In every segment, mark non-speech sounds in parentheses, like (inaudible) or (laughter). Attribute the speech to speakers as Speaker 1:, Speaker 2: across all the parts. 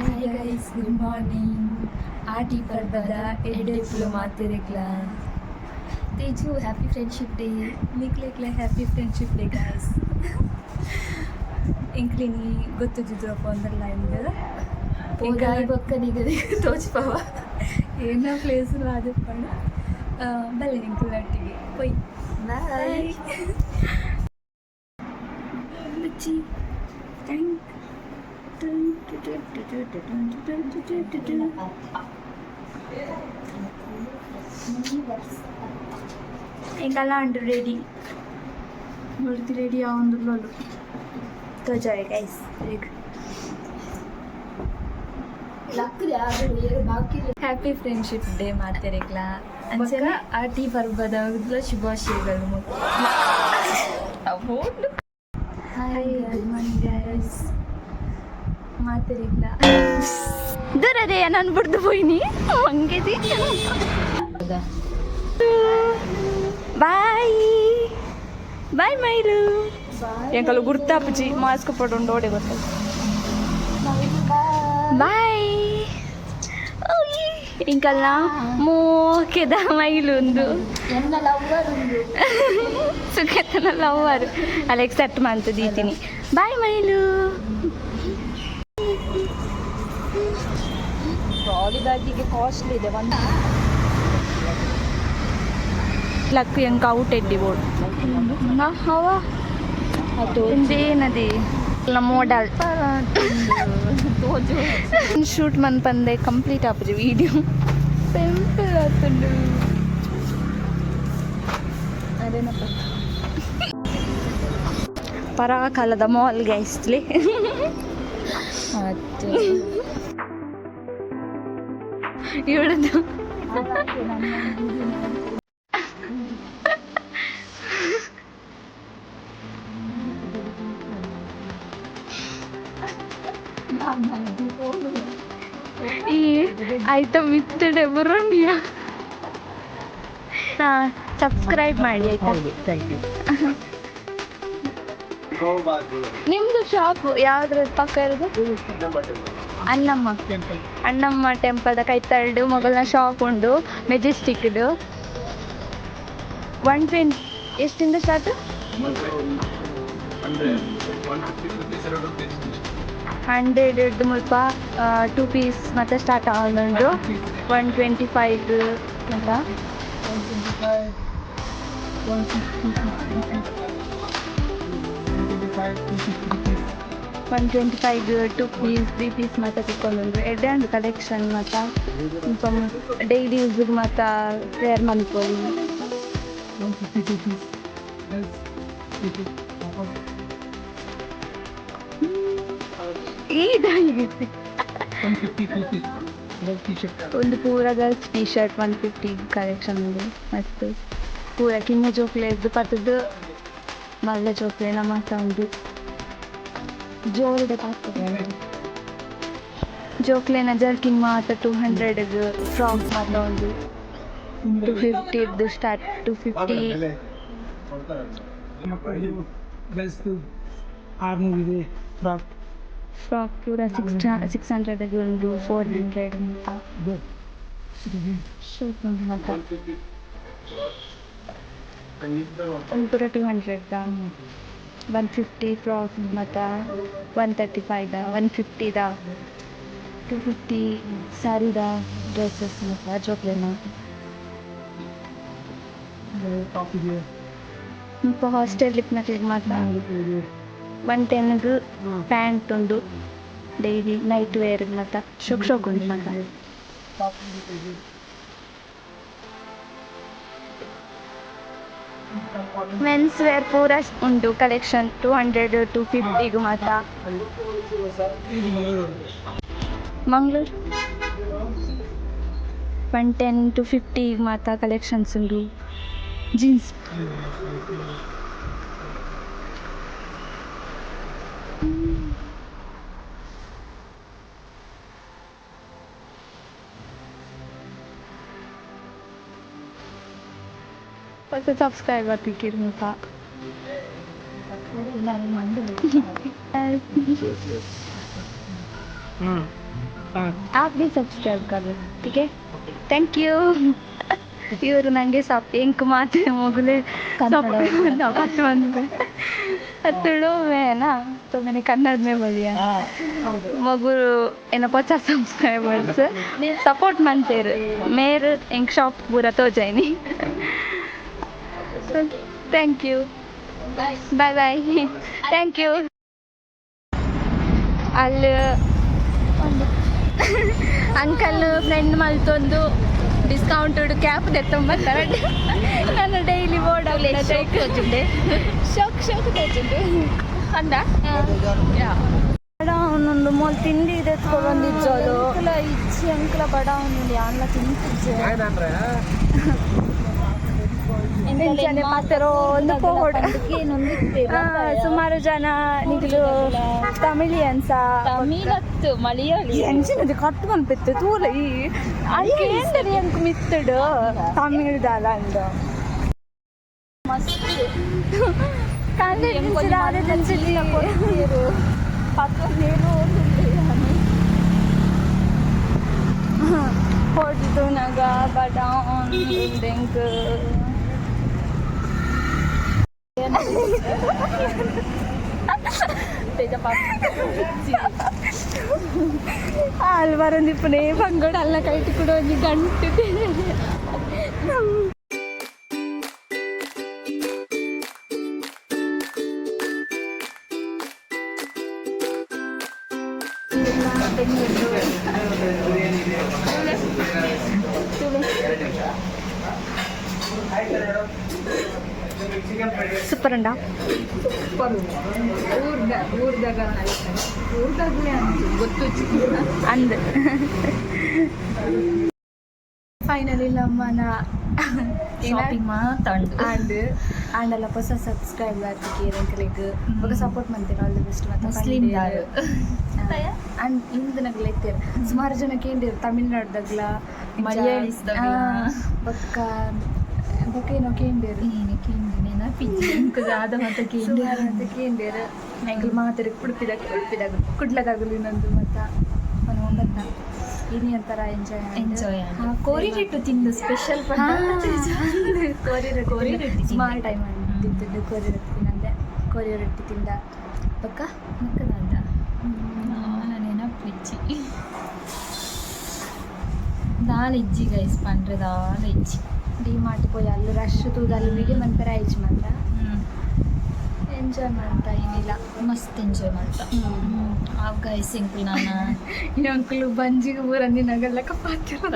Speaker 1: Hi guys good morning ಆಟಿ ಪರ್ಬದ ಎಡ್ಡೆಪ್ಲು ಮಾತಿರಕ್ಲ ತೇಜು ಹ್ಯಾಪಿ ಫ್ರೆಂಡ್ಶಿಪ್ ಡೇ ನಿಕ್ಲೆಕ್ಲ ಹ್ಯಾಪಿ ಫ್ರೆಂಡ್ಶಿಪ್ ಡೇ ಗೈಸ್ ಇಂಕ್ಲಿನಿ ಗೊತ್ತಿದ್ದಿದ್ರಪ್ಪ ಒಂದಲ್ಲ ಇಂದ ಈಗ ಬೊಕ್ಕನಿಗೆ ತೋಚ್ಪವ ಏನ ಪ್ಲೇಸ್ ಆದಪ್ಪಣ ಬಲ್ಲ ಇಂಕ್ಲ ಒಟ್ಟಿಗೆ ಪೊಯ್ ಬಾಯ್ ಬಚ್ಚಿ ಥ್ಯಾಂಕ್ ఇంకా ರೆಡಿ అంటు రెడీ ముడికి రెడీ అవుంది లోలు తోచాయి గైస్ ಬಾಕಿ ಹ್ಯಾಪಿ ಫ್ರೆಂಡ್ಶಿಪ್ ಡೇ ಮಾಡ್ತಿರಕ್ಲಾ ಅಂಚೆಲ್ಲ ಆ ಟಿ ಬರ್ಬೋದಾಗಲ ಶುಭಾಶಯಗಳು ದೂರ ಅದೇ ನಾನು ಬಿಡ್ದು ಹೋಯ್ನಿ ಹಂಗೆ ಬಾಯ್. ಬಾಯ್ ಮೈಲು. ಎಂಕಲು ಗುರ್ತಾಪುಜಿ ಮಾಸ್ಕ್ ಪಡ್ಕೊಂಡು ಓಡಿ ಬರ್ತಾರೆ ಬಾಯ್. ಇಂಕಲ್ಲ ಮೋಕೆದ ಮೈಲೊಂದು ಸುಖತನ ಲವ್ವರು. ಅಲ್ಲಿ ಎಕ್ಸೆಪ್ಟ್ ಮಾಡ್ತಿದ್ದೀನಿ. ಬಾಯ್ ಮೈಲು. ಬ್ಯಾಗಿಗೆ ಕಾಸ್ಟ್ಲಿ ಇದೆ. ಒಂದು ಲಕ್ ಎಂಕ ಔಟ್ ಎಡ್ಡಿ ಬೋರ್ಡ್ ಹವ. ಅದು. ಏನದಿ ಮೋಡಲ್ ಶೂಟ್ ಮನ್ ಪಂದೆ ಕಂಪ್ಲೀಟ್ ಆಪುಜಿ ವಿಡಿಯೋ ಸಿಂಪಲ್ ಆತುಂಡು. ಅದೇನಪ್ಪ? ಪರಾಕಾಲದ ಮಾಲ್ಗೆ ಇಸ್ಲಿ (laughs) ಇವಳದು ಈ ಐಟಮ್ ಇತ್ತಡೆ ಬರೋಣಿಯ. ಸಬ್ಸ್ಕ್ರೈಬ್ ಮಾಡಿ ಆಯ್ತಾ? ನಿಮ್ದು ಶಾಪ್ ಯಾವ್ದ್ರ ಪಕ್ಕ ಇರೋದು? ಅಣ್ಣಮ್ಮ ಅಣ್ಣಮ್ಮ ಟೆಂಪಲ್ದ ಕೈತಳ್ಡು ಮೊಗಲ್ನ ಶಾಪ್ ಉಂಡು ಮೆಜೆಸ್ಟಿಕ್ದು ಒನ್ ಟ್ವೆಂಟಿ ಎಷ್ಟಿಂದ ಸ್ಟಾರ್ಟ್ ಹಂಡ್ರೆಡ್ ಮುಲ್ಪ ಟೂ ಪೀಸ್ ಮತ್ತೆ ಸ್ಟಾರ್ಟ್ ಆವೊಂದುಂಡು ಒನ್ ಟ್ವೆಂಟಿ ಫೈವ್ ಅಂತ one twenty five two piece three piece ಮತ್ತೆ ತಿಕ್ಕೊಂಡ್ರು ಎಡ್ಡೆ ಆ್ಯಂಡ್ ಕಲೆಕ್ಷನ್ ಮತ್ತು ಡೈಲಿ ಯೂಸಿಗೆ ಮತ್ತು ವೇರ್ ಮಾಡ್ಕೊಳ್ಳಿ ಇದಾಗಿದೆ ಒಂದು ಪೂರ girls T shirt one fifty collection ಇದೆ ಮತ್ತು ಪೂರ ಕಿನ್ನ ಜೋಕ್ಲೆದು ಪತ್ತದು ಮಲ್ಲ ಜೋಕ್ಲೆ ಮಾತ ಉಂಟು. ಜೋರಿದೆ ಪಾತ್ರೆ ಜೋಕ್ಲೆನ ಜರ್ಕಿಂಗ್ ಮಾತ ಟೂ ಹಂಡ್ರೆಡ್ ಫ್ರಾಕ್ ಮಾತ ಉಂಟು ಟು ಫಿಫ್ಟಿದು ಸ್ಟಾರ್ಟ್ ಟು ಫಿಫ್ಟಿ
Speaker 2: ಆರ್ನೂರು ಇದೆ ಫ್ರಾಕ್
Speaker 1: ಫ್ರಾಕ್ ಪೂರ ಸಿಕ್ಸ್ ಸಿಕ್ಸ್ ಹಂಡ್ರೆಡ್ ಉಂಟು ಫೋರ್ ಹಂಡ್ರೆಡ್ ಅಂತ ಶೂಟ್ ಮಾತ ಒಂದು ಪೂರ two hundred one fifty frock ಮತ್ತು ಒನ್ ತರ್ಟಿ ಫೈವ್ದ ಒನ್ ಫಿಫ್ಟಿದ ಟು ಫಿಫ್ಟಿ ಸ್ಯಾರಿದ ಡ್ರೆಸ್ಸಸ್ ಮತ್ತು ಸ್ವಲ್ಪ ಹಾಸ್ಟೆಲ್ ಲಿಪ್ನಕ್ಕೆ ಮಾತ್ರ
Speaker 2: ಇದೆ
Speaker 1: ಒನ್ ಟೆನ್ಗೆ ಪ್ಯಾಂಟ್ ಒಂದು ಡೈಲಿ ನೈಟ್ ವೇರ್ ಮತ್ತು ಶೋಕ್ ಶೋಕ್ ಉಂಟು ಮತ್ತು. ಮೆನ್ಸ್ ವೇರ್ ಪೂರ ಉಂಟು ಕಲೆಕ್ಷನ್ ಟು ಹಂಡ್ರೆಡ್ ಟು ಫಿಫ್ಟಿಗೂ ಮಾತ್ರ. Mangaluru one ten two fifty ಮಾತ್ರ ಕಲೆಕ್ಷನ್ಸ್ ಉಂಟು. ಜೀನ್ಸ್ ಮತ್ತೆ ಸಬ್ಸ್ಕ್ರೈಬರ್ ತಿಕ್ಕಿರು ಸಾಕು
Speaker 2: ಹ್ಞೂ ಹಾಂ
Speaker 1: आप भी सब्सक्राइब कर लो ठीक है थैंक यू ಇವರು ನನಗೆ ಸಪ್ ಎಂಕ್ ಮಾತು ಮೊಗಲೆ ಹತ್ತು ಮಂದಿ ಹತ್ತಳು ಮೇನಾ तो मैंने कन्नड़ में बोलिया
Speaker 2: ಹಾಂ ಹೌದು
Speaker 1: ಮಗುರು ಏನೋ ಪಚಾಸ್ ಸಬ್ಸ್ಕ್ರೈಬರ್ಸ್ ಸಪೋರ್ಟ್ ಮಾಡ್ತೇರು ಮೇರ್ ಎಂಕ್ ಶಾಪ್ ಪೂರ ತೋಜೈನಿ thank you bye bye thank you ಅಲ್ಲಿ ಅಂಕಲ್ ಫ್ರೆಂಡ್ (laughs) ಮಲ್ತೊಂದು ಡಿಸ್ಕೌಂಟೆಡ್ ಕ್ಯಾಪ್ ತೆತ್ತೊಂಬತ್ತಾರೆ ನನ್ನ ಡೈಲಿ ಬೋರ್ಡ್ ತೋಚುಂಡೆ ಶೋಕ್ ಶೋಕ್ ತೋಚುಂಡೆ ಅಂದ? ಅವನೊಂದು ಮೂಲ ತಿಂಡಿ ಇದೆ ಎತ್ಕೊಳ್ಳೊಂದಿಜ್ಜೋದು ಅಂಕಲ ಬಡ ಅವನು ಅಲ್ಲ ತಿಂತಿಜ್ಜೆ (laughs) ಎಂಚನೆ ಮಾತರೋ ಒಂದು ಪೋಡ್ ಸುಮಾರು ಜನ ನಿಗಲು ತಮಿಳಿಯನ್ಸ
Speaker 3: ತಮಿಳತ್ತು ಮಲಯಾಳಿ
Speaker 1: ಎಂಚಿನದು ಕಟ್ಟು ಬಂದ್ಬಿತ್ತು ತೂಲ ಈ ಅಲ್ಕೇಂದರಿ ಅಂಕ ಮಿತ್ತಡು ತಮಿಳ್ದಾಲ ಅಂದ
Speaker 3: ಮಸ್ತ್
Speaker 1: ಕನ್ನಡ ನೆನ್ಸಿಲ್ಲ ಹೊಡ್ದು ನಗ ಬಡಾನ್ ಡೆಂಕ್ ಅಲ್ಲಿ ಬರಂದಿಪ್ಪನೇ ಬಂಗೋಡ ಅಲ್ಲ ಕೈಟಿ ಕೂಡ ಒಂದು ಗಂಟು. ಸೂಪರ್ ಅಂಡ ಅಂದ್. ಫೈನಲಿ ನಮ್ಮನ
Speaker 3: ಶಾಪಿಂಗ್ ಮಾತಾಂಡು
Speaker 1: ಹೊಸ ಸಬ್ಸ್ಕ್ರೈಬರ್ ಬೊಕ ಸಪೋರ್ಟ್ ಆಲ್ ದಿ ಬೆಸ್ಟ್ ಮತ್ತೆ
Speaker 3: ಮುಸ್ಲಿಂ ದಾರು
Speaker 1: ಅಂಡ್ ಇಂದು ನಗ್ಲ ಇತ್ತೀರ ಸುಮಾರು ಜನ ತಮಿಳ್ನಾಡ್ದಾಗ್ಲಾ
Speaker 3: ತಮಿಳ್ನಾಡ್ದಾಗ್ಲ.
Speaker 1: ಬೊಕ್ಕ ಕೇಂದಿರು
Speaker 3: ಏನಕ್ಕೆ ನೆನಪಿಜ್ಜಿ ಇಂಕು ಜಾದ ಮತ್ತೆ ಕೇಂದ್ರ
Speaker 1: ಸುಮಾರು ಅಂತ ಕೇಂದಿರು ಎಂಕಲ್ ಮಾತಾಡಿ ಉಡುಪಿದಾಗ ಉಡುಪಿದಾಗ ಕುಡ್ಲಗಾಗಲಿ ನಂದು ಮತ್ತ. ಅವನು ಒಂಬತ್ತ. ಇನಿ ಒಂಥರ ಎಂಜಾಯ್
Speaker 3: ಎಂಜಾಯ್ ಕೋರಿ ರೊಟ್ಟಿ ತಿಂದು ಸ್ಪೆಷಲ್
Speaker 1: ಕೋರಿ ರೊಟ್ಟಿ
Speaker 3: ಕೋರಿ ರೊಟ್ಟಿ
Speaker 1: ಸುಮಾರು
Speaker 3: ತಿಂದೆ.
Speaker 1: ಟೈಮ್ ತಿಂತಿದ್ದು ಕೋರಿ ರೊಟ್ಟಿ ತಿನ್ನಂದೆ. ಕೋರಿ ರೊಟ್ಟಿ ತಿಂದ. ಪಕ್ಕ?
Speaker 3: ಮಕ್ಕದಂದ ನಾನೇನ ಪಿಜ್ಜಿ ದಾಲ್ ಇಜ್ಜಿ ಗೈಸ್ ಪಂಡ್ರೆ ದಾಲ್ ಇಜ್ಜಿ.
Speaker 1: ಡಿ ಮಾರ್ಟ್ ಪೋಯಿ ಅಲ್ಲಿ ರಶ್ ತೂದಲ್ಲಿ ವಿಡಿಯೋ ಮನ್ಪರ ಆಯ್ತು ಮಾತ್ರ ಎಂಜಾಯ್ ಮಾಡ್ತಾ ಏನಿಲ್ಲ
Speaker 3: ಮಸ್ತ್ ಎಂಜಾಯ್ ಮಾಡ್ತಾ ಆವ್ ಗೈಸ್ ಇಂಕು ನಾನು
Speaker 1: ಈ ಅಂಕಲು ಬಂಜಿಗೆ ಊರಂದಿ ನಗಲ್ಲ ಕಪ್ಪಾತಿರ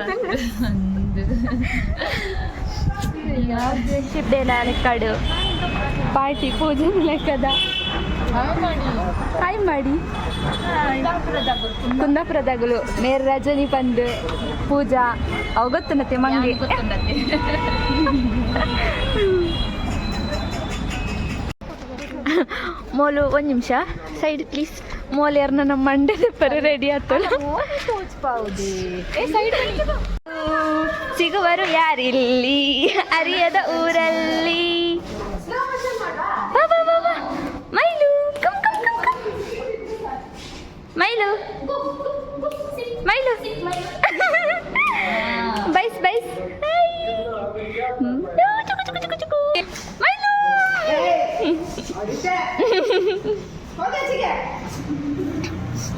Speaker 3: ಅಂದು
Speaker 1: ಫ್ರೆಂಡ್ಶಿಪ್ ಡೇ ಲೆಕ್ಕಡು ಪಾರ್ಟಿ ಪೂಜೆ ಲೆಕ್ಕದ ಹಾಯ್ ಮಾಡಿ. ಕುಂದಾಪುರದಾಗಲು. ಮೇರ್ ರಜನಿ ಪಂದ್ ಪೂಜಾ. ಅವು ಗೊತ್ತುನತ್ತೆ ಮಂಗೆ. ಮೋಲು ಒಂದು ನಿಮಿಷ. Side please. ಮೋಲ್ ಯಾರನ್ನ ನಮ್ಮ ಮಂಡೆ ಪರ ರೆಡಿ ಆತಲ್ಲ. ಸಿಗುವರು ಯಾರಿಲ್ಲಿ? ಅರಿಯದ ಊರಲ್ಲಿ. ಮೈಲು ಮೈಲು ಬೈಸ್ ಬೈಸ್ ಹ್ಮ್. ಚುಕು, ಚುಕು, ಚುಕು, ಚುಕು. ಮೈಲು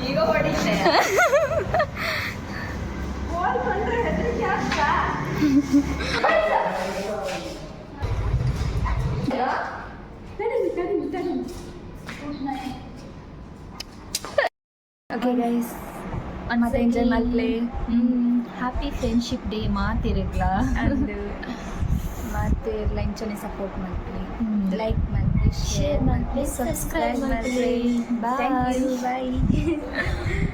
Speaker 3: ಈಗ ಹೊಡಿತೆ
Speaker 1: ಓಕೆ ಗೈಸ್
Speaker 3: ಮತ್ತೆ
Speaker 1: ಎಂಜಾಯ್ ಮಾಡ್ಲಿ.
Speaker 3: ಹ್ಯಾಪಿ ಫ್ರೆಂಡ್ಶಿಪ್ ಡೇ ಮಾತಿರಗ್ಲ
Speaker 1: ಮತ್ತೆ ಮತ್ತೆ ಚೆನ್ನಾಗಿ ಸಪೋರ್ಟ್
Speaker 3: ಮಾಡ್ಲಿ.
Speaker 1: ಲೈಕ್ ಮಾಡ್ಲಿ
Speaker 3: ಶೇರ್ ಮಾಡ್ಲಿ, subscribe ಮಾಡ್ಲಿ. Bye.
Speaker 1: ಬಾಯ್ (laughs)